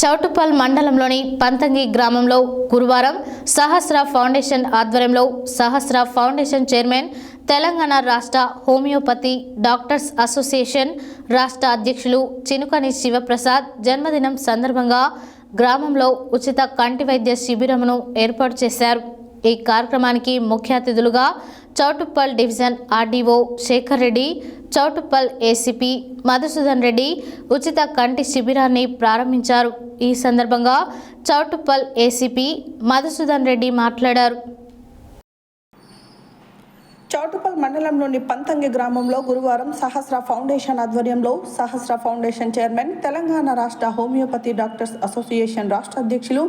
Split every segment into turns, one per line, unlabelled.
చౌటుప్పల్ మండలంలోని పంతంగి గ్రామంలో గురువారం సహస్ర ఫౌండేషన్ ఆధ్వర్యంలో సహస్ర ఫౌండేషన్ చైర్మన్ తెలంగాణ రాష్ట్ర హోమియోపతి డాక్టర్స్ అసోసియేషన్ రాష్ట్ర అధ్యక్షులు చినుకని శివప్రసాద్ జన్మదినం సందర్భంగా గ్రామంలో ఉచిత కంటి వైద్య శిబిరమును ఏర్పాటు చేశారు. ఈ కార్యక్రమానికి ముఖ్య అతిథులుగా Choutuppal division RDO Shekar Reddy Choutuppal ACP Madhusudan Reddy ఉచిత కంటి శిబిరాన్ని ప్రారంభించారు. ఈ సందర్భంగా చౌటుప్పల్ ఏసీపీ మధుసూదన్ రెడ్డి మాట్లాడారు.
చౌటుపల్ మండలంలోని పంతంగి గ్రామంలో గురువారం సహస్ర ఫౌండేషన్ ఆధ్వర్యంలో సహస్ర ఫౌండేషన్ చైర్మన్ తెలంగాణ రాష్ట్ర హోమియోపతి డాక్టర్స్ అసోసియేషన్ రాష్ట్ర అధ్యక్షులు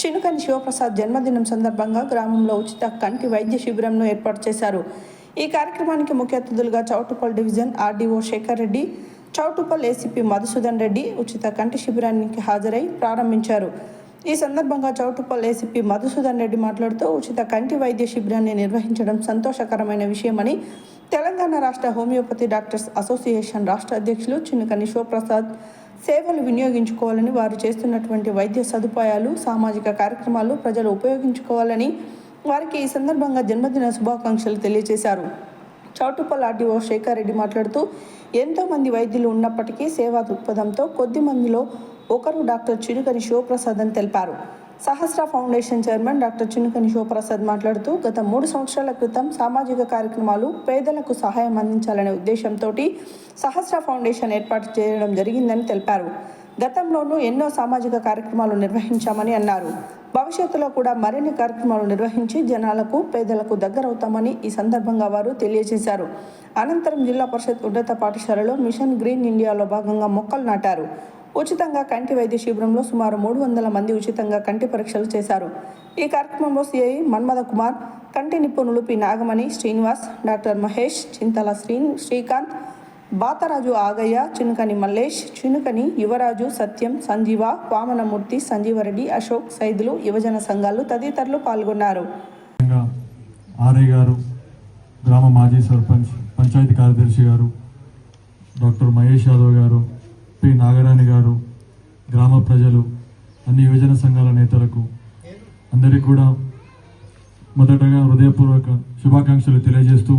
చినుకని శివప్రసాద్ జన్మదినం సందర్భంగా గ్రామంలో ఉచిత కంటి వైద్య శిబిరంను ఏర్పాటు చేశారు. ఈ కార్యక్రమానికి ముఖ్య అతిథులుగా Choutuppal division RDO Shekar Reddy Choutuppal ACP Madhusudan Reddy ఉచిత కంటి శిబిరానికి హాజరై ప్రారంభించారు. ఈ సందర్భంగా చౌటుపల్ ఏసీపీ మధుసూదన్ రెడ్డి మాట్లాడుతూ ఉచిత కంటి వైద్య శిబిరాన్ని నిర్వహించడం సంతోషకరమైన విషయమని తెలంగాణ రాష్ట్ర హోమియోపతి డాక్టర్స్ అసోసియేషన్ రాష్ట్ర అధ్యక్షులు చిన్నకని శివప్రసాద్ సేవలు వినియోగించుకోవాలని వారు చేస్తున్నటువంటి వైద్య సదుపాయాలు సామాజిక కార్యక్రమాలు ప్రజలు ఉపయోగించుకోవాలని వారికి ఈ సందర్భంగా జన్మదిన శుభాకాంక్షలు తెలియజేశారు. చౌటుప్పల్ ఆర్డీఓ శేఖర్ రెడ్డి మాట్లాడుతూ ఎంతో మంది వైద్యులు ఉన్నప్పటికీ సేవా దృక్పథంతో కొద్ది మందిలో ఒకరు డాక్టర్ చిరుకని శివప్రసాద్ అని తెలిపారు. Sahasra foundation chairman doctor Chinukani Sivaprasad మాట్లాడుతూ గత మూడు సంవత్సరాల క్రితం సామాజిక కార్యక్రమాలు పేదలకు సహాయం అందించాలనే ఉద్దేశంతో సహస్ర ఫౌండేషన్ ఏర్పాటు చేయడం జరిగిందని తెలిపారు. గతంలోనూ ఎన్నో సామాజిక కార్యక్రమాలు నిర్వహించామని అన్నారు. భవిష్యత్తులో కూడా మరిన్ని కార్యక్రమాలు నిర్వహించి జనాలకు పేదలకు దగ్గరవుతామని ఈ సందర్భంగా వారు తెలియజేశారు. అనంతరం జిల్లా పరిషత్ ఉన్నత పాఠశాలలో మిషన్ గ్రీన్ ఇండియాలో భాగంగా మొక్కలు నాటారు. ఉచితంగా కంటి వైద్య శిబిరంలో సుమారు మూడు వందల మంది ఉచితంగా కంటి పరీక్షలు చేశారు. ఈ కార్యక్రమంలో సిఐ మన్మథ కుమార్ కంటి నిపుణులు పి నాగమణి శ్రీనివాస్ డాక్టర్ మహేష్ చింతల శ్రీ శ్రీకాంత్ బాతరాజు ఆగయ్య చినుకని మల్లేష్ చినుకని యువరాజు సత్యం సంజీవ వామనమూర్తి సంజీవరెడ్డి అశోక్ సైదులు యువజన సంఘాలు తదితరులు పాల్గొన్నారు.
ఆర్ఐ గారు గ్రామ మాజీ సర్పంచ్ పంచాయతీ కార్యదర్శి గారు డాక్టర్ మహేష్ యాదవ్ గారు పి నాగరాణి గారు గ్రామ ప్రజలు అన్ని యువజన సంఘాల నేతలకు అందరికీ కూడా మొదటగా హృదయపూర్వక శుభాకాంక్షలు తెలియజేస్తూ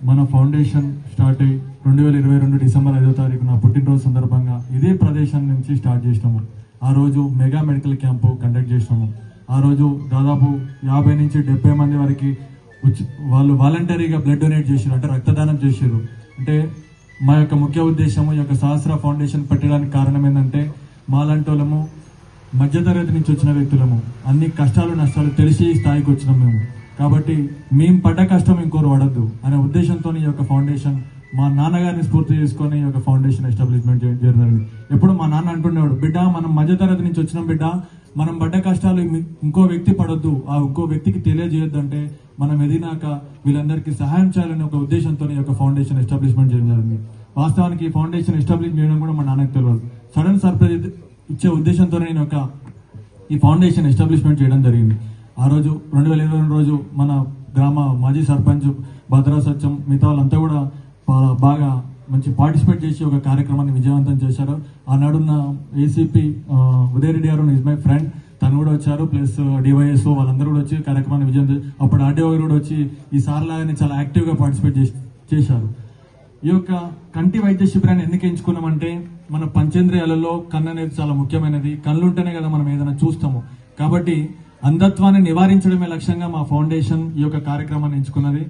మన ఫౌండేషన్ స్టార్ట్ అయ్యి రెండు వేల ఇరవై రెండు డిసెంబర్ ఐదో తారీఖు నా పుట్టినరోజు సందర్భంగా ఇదే ప్రదేశం నుంచి స్టార్ట్ చేసినాము ఆ రోజు మెగా మెడికల్ క్యాంపు కండక్ట్ చేసినాము ఆ రోజు దాదాపు యాభై నుంచి డెబ్బై మంది వరకు వాళ్ళు వాలంటరీగా బ్లడ్ డొనేట్ చేసారు అంటే రక్తదానం చేశారు అంటే మా యొక్క ముఖ్య ఉద్దేశము ఈ యొక్క సహస్ర ఫౌండేషన్ పెట్టడానికి కారణం ఏంటంటే మాలంటోళ్ళము మధ్యతరగతి నుంచి వచ్చిన వ్యక్తులము. అన్ని కష్టాలు నష్టాలు తెలిసి స్థాయికి వచ్చినాం మేము. కాబట్టి మేము పడ్డ కష్టం ఇంకోరు పడద్దు అనే ఉద్దేశంతో ఈ యొక్క ఫౌండేషన్ మా నాన్నగారిని స్ఫూర్తి చేసుకొని ఈ యొక్క ఫౌండేషన్ ఎస్టాబ్లిష్మెంట్ చేయడం జరిగింది. ఎప్పుడు మా నాన్న అంటుండేవాడు బిడ్డ మనం మధ్యతరగతి నుంచి వచ్చిన బిడ్డ మనం పడ్డ కష్టాలు ఇంకో వ్యక్తి పడొద్దు ఆ ఇంకో వ్యక్తికి తెలియజేయొద్దంటే మనం ఎదినాక వీళ్ళందరికీ సహాయం చేయాలనే ఒక ఉద్దేశంతో ఈ యొక్క ఫౌండేషన్ ఎస్టాబ్లిష్మెంట్ చేయడం జరిగింది. వాస్తవానికి ఈ ఫౌండేషన్ ఎస్టాబ్లిష్ చేయడం కూడా మా నాన్నకి తెలియదు సడన్ సర్ప్రైజ్ ఇచ్చే ఉద్దేశంతో నేను ఒక ఈ ఫౌండేషన్ ఎస్టాబ్లిష్మెంట్ చేయడం జరిగింది. ఆ రోజు రెండు వేల ఇరవై రెండు రోజు మన గ్రామ మాజీ సర్పంచ్ భద్రా సత్యం మిగతా వాళ్ళంతా కూడా బాగా మంచి పార్టిసిపేట్ చేసి ఒక కార్యక్రమాన్ని విజయవంతం చేశారు. ఆనాడున్న ఏసీపీ ఉదయరెడ్డి గారు ఇస్ మై ఫ్రెండ్. తను కూడా వచ్చారు. ప్లస్ డివైఎస్ వాళ్ళందరూ కూడా వచ్చి కార్యక్రమాన్ని విజయం అప్పుడు ఆర్డీఓ కూడా వచ్చి ఈ సార్ లాగానే చాలా యాక్టివ్గా పార్టిసిపేట్ చేసి చేశారు. ఈ యొక్క కంటి వైద్య శిబిరాన్ని ఎందుకు ఎంచుకున్నామంటే మన పంచేంద్రియాలలో కన్ను అనేది చాలా ముఖ్యమైనది. కళ్ళు ఉంటేనే కదా మనం ఏదైనా చూస్తాము. కాబట్టి అంధత్వాన్ని నివారించడమే లక్ష్యంగా మా ఫౌండేషన్ ఈ యొక్క కార్యక్రమాన్ని ఎంచుకున్నది.